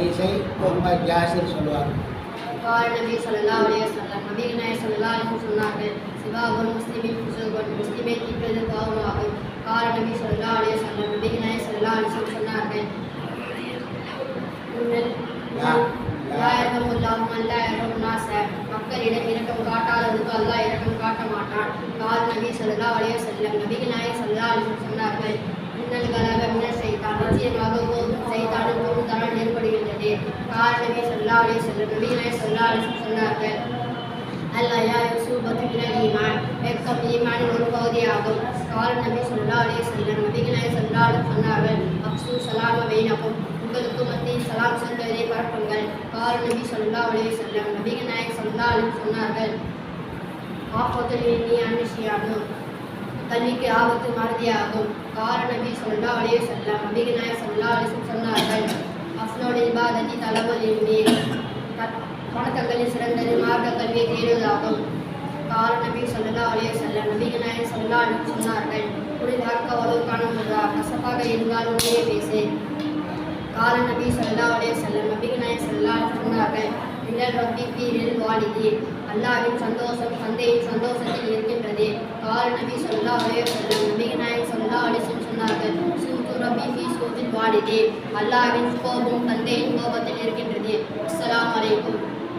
ஹதீஸை முகமது ஜாசிர் சொல்லுவாங்க قال النبي صلى الله عليه وسلم நபிகள் நாயகம் ஸல்லல்லாஹு அலைஹி வஸல்லம் சொன்னார்கள் சிவாபுல் முஸ்லிமின் புசுகன் முஸ்லிமை தீர்ப்பது பாவமாகும் கால நபி ஸல்லல்லாஹு அலைஹி வஸல்லம் நபிகள் நாயகம் ஸல்லல்லாஹு அலைஹி வஸல்லம் சொன்னார்கள் உன்னல் யா- லா யர்ஹமுல்லாஹு மன் லா யர்ஹமுன் நாஸ மக்களிடம் இரக்கம் காட்டாதவனுக்கு அல்லாஹ் இரக்கம் காட்ட மாட்டான் கால நபி ஸல்லல்லாஹு அலைஹி வஸல்லம் நபிகள் நாயகம் ஸல்லல்லாஹு அலைஹி வஸல்லம் சொன்னார்கள் இன்னல் கலக மின ஷைத்தான் நிச்சயமாக அலி ஸல்லல்லாஹு நபிகளை வஸல்லம் அலிசன் சொன்னார்கள். அல்லையா யூசுபத்து மினல் ஈமான் வெக்கம் ஈமானின் ஒரு பகுதியாகும். கால நபி சொல்லா அலைஹி வஸல்லம் நபிகளை நாயகம் ஸல்லல்லாஹு சொன்னார்கள். அப்சு சலாம பைனக்கும் உங்களுக்கு மத்தியில் சலாம் சொல்வதை பரப்புங்கள் கால நபி சொல்லா அலைஹி வஸல்லம் நபிகள் நாயக் ஸல்லல்லாஹு அலைஹி சொன்னார்கள். ஆபத்தில் நீ அனுஷியானு கல்விக்கு ஆபத்து மறதியாகும். கால நபி சொல்லா அலே வஸல்லம் நபிகள் நாயக் ஸல்லல்லாஹு அலைஹி இபாதத்தி தலவல் இல்மி வணக்கங்களில் சிறந்தது மார்க்க கல்வியை தேடுவதாகும். கால நபி ஸல்லல்லாஹு அலைஹி செல்ல நபிகள் நாயகம் ஸல்லல்லாஹு சொன்னார்கள் குடில் ஹக்க வலவு காணமுதா கசப்பாக இருந்தால் உண்மையை பேசு. கால நபி ஸல்லல்லாஹு அலைஹி செல்ல நபிகள் நாயகம் ஸல்லல்லாஹு சொன்னார்கள் இல்லல் ரப்பி பீரில் வாலிதி. அல்லாவின் சந்தோஷம் தந்தையின் சந்தோஷத்தில் இருக்கின்றது. கால நபி சொல்லா அலைஹி செல்ல நபிகள் நாயகம் ஸல்லல்லாஹு அலைஹி சொன்னார்கள் சூது ரப்பி ஃபீ அல்லாவின் கோபம் தந்தையின் கோபத்தில் இருக்கின்றது. அஸ்லாம் வலைக்கும்